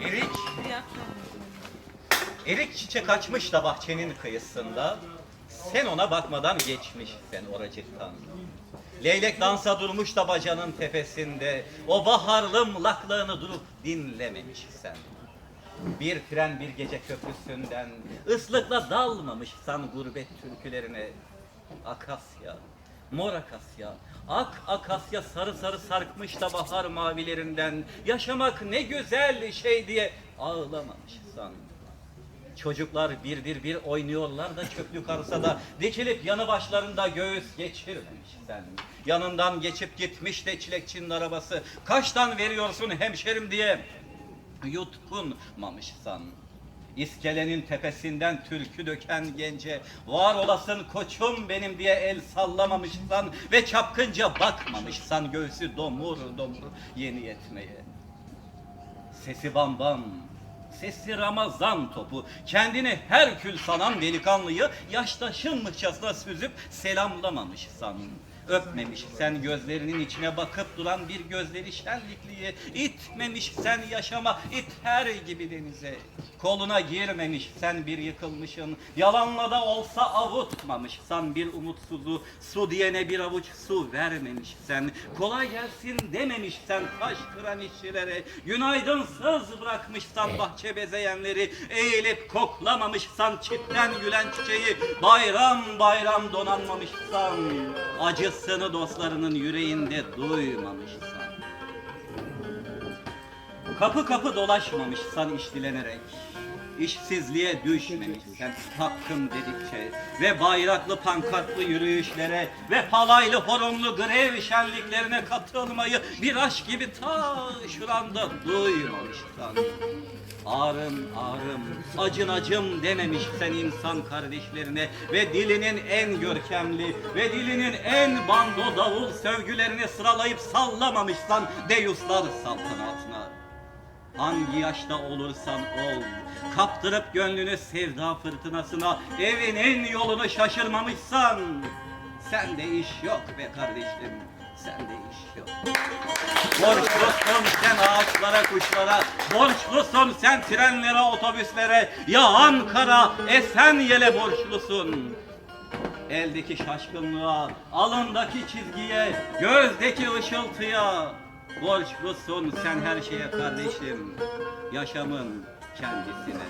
Erik, erik çiçek açmış da bahçenin kıyısında. Sen ona bakmadan geçmişsen oracıktan. Leylek dansa durmuş da bacanın tepesinde. O baharlı mlaklığını durup dinlememişsen. Bir tren bir gece köprüsünden ıslıkla dalmamışsan gurbet türkülerine. Akasya, mor akasya, ak akasya sarı sarı sarkmış da bahar mavilerinden. Yaşamak ne güzel şey diye ağlamamışsan. Çocuklar bir bir bir oynuyorlar da çöplük arsada dikilip yanı başlarında göğüs geçirmemiş sen. Yanından geçip gitmiş de çilekçinin arabası. Kaçtan veriyorsun hemşerim diye yutkunmamışsan. İskelenin tepesinden türkü döken gence var olasın koçum benim diye el sallamamışsan ve çapkınca bakmamışsan göğsü domur domur yeni yetmeye. Sesi bam bam, sesi Ramazan topu. Kendini Herkül sanan delikanlıyı yaştaşınmışçasına süzüp selamlamamışsan. Öpmemiş sen gözlerinin içine bakıp duran bir gözleri şenlikliyi. itmemiş sen yaşama iter gibi denize. Koluna girmemiş sen bir yıkılmışın. Yalanla da olsa avutmamışsan bir umutsuzu. Su diyene bir avuç su vermemiş sen. Kolay gelsin dememiş sen taş kıran işçilere. Günaydınsız bırakmışsan bahçe bezeyenleri. Eğilip koklamamışsan çitten gülen çiçeği. Bayram bayram donanmamışsan. Acısını dostlarının yüreğinde duymamışsan. Kapı kapı dolaşmamışsan iş dilenerek. İşsizliğe düşmemişsen hakkım dedikçe ve bayraklı pankartlı yürüyüşlere ve palaylı horonlu grev şenliklerine katılmayı bir aşk gibi ta şuranda duymamışsan. Ağrım ağrım, acın acım dememişsen insan kardeşlerine ve dilinin en görkemli ve dilinin en bando davul sövgülerini sıralayıp sallamamışsan deyuslar saltanatına. Hangi yaşta olursan ol, kaptırıp gönlünü sevda fırtınasına, evinin yolunu şaşırmamışsan, sende iş yok be kardeşim, sende iş yok. Borçlusun sen ağaçlara, kuşlara, borçlusun sen trenlere, otobüslere, ya Ankara, Esenyele borçlusun. Eldeki şaşkınlığa, alındaki çizgiye, gözdeki ışıltıya borçlusun sen her şeye kardeşim, yaşamın kendisine.